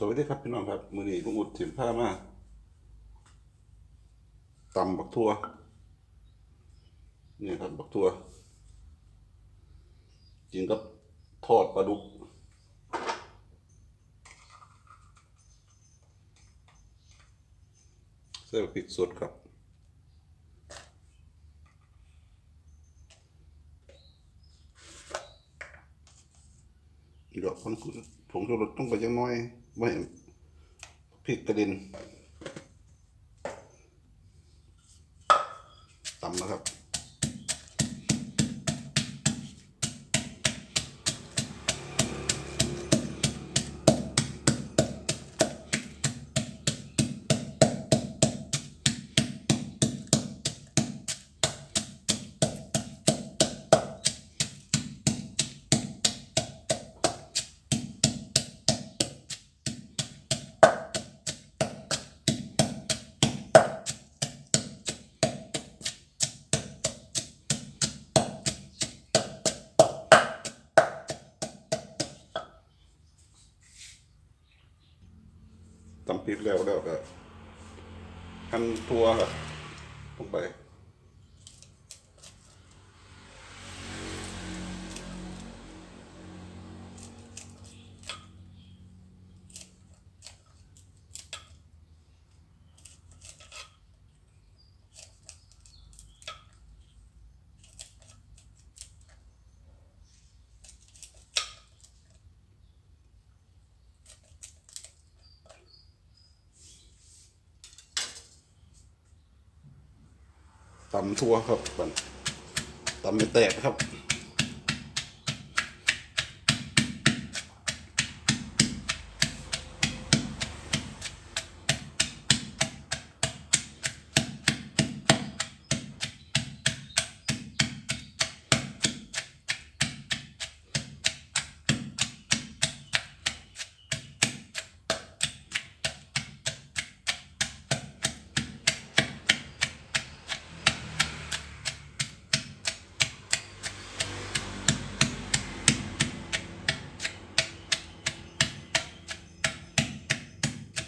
สวัสดีครับพี่น้องครับ มือนี้ลุงอุดถิ่มผ้ามาตำบักทั่วนี่ครับบักทั่วกินกับทอดปลาดุกใส่พริกสดครับเดี๋ยวผงผงชูรสต้องไปยังน้อย ไม่พริกกระเด็นตำนะครับ ตำพริกแล้วแล้วก็หั่นทัวครับลงไป ตำทั่วครับตำไม่แตกครับ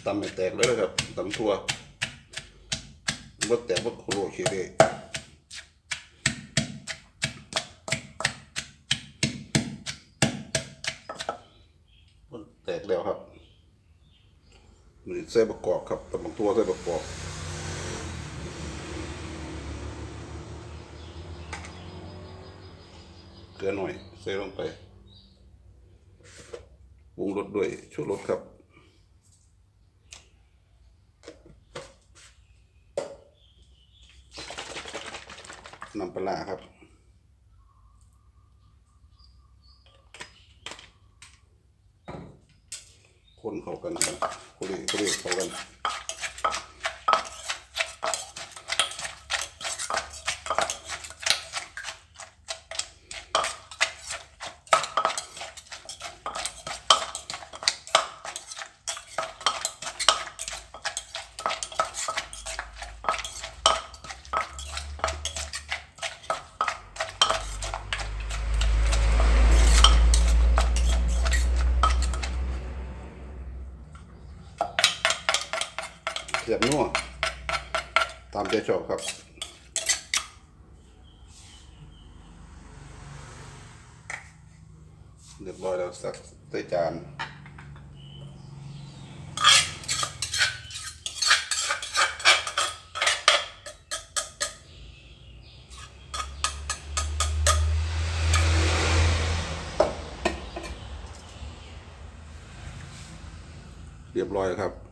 ตำไม่แตกเลยนะครับตำทั่วว่าแตกว่าโคโรเคเดมันแตกแล้วครับมันใส่ประกอบครับตำทั่วใส่ประกอบเกลือหน่อยใส่ลงไปปรุงรสด้วยชูรสครับ น้ำปลาครับคนเข้ากันครับคุยคุยเข้ากัน สียบนัวตามใจชอบครับเรียบร้อยแล้วสักใส่จานเรียบร้อยครับ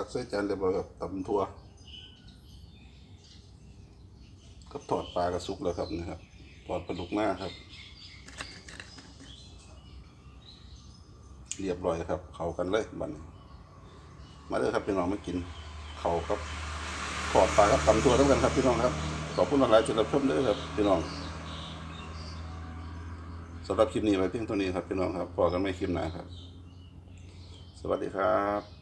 ตักใส่จานเรียบร้อยครับตำทั่วกับทอดปลากระสุกแล้วครับนะครับทอดปลาดุกหน้าครับ เรียบร้อยครับ เข้ากันเลยบันมาเลยครับพี่น้องมากิน เขาครับทอดปลาครับตำทั่วทั้งกันครับพี่น้องครับขอบคุณหลายๆจุดรับชมด้วยครับพี่น้องสำหรับคลิปนี้ไว้เพียงเท่านี้ครับพี่น้องครับพอกันไม่คลิปหน้าครับ สวัสดีครับ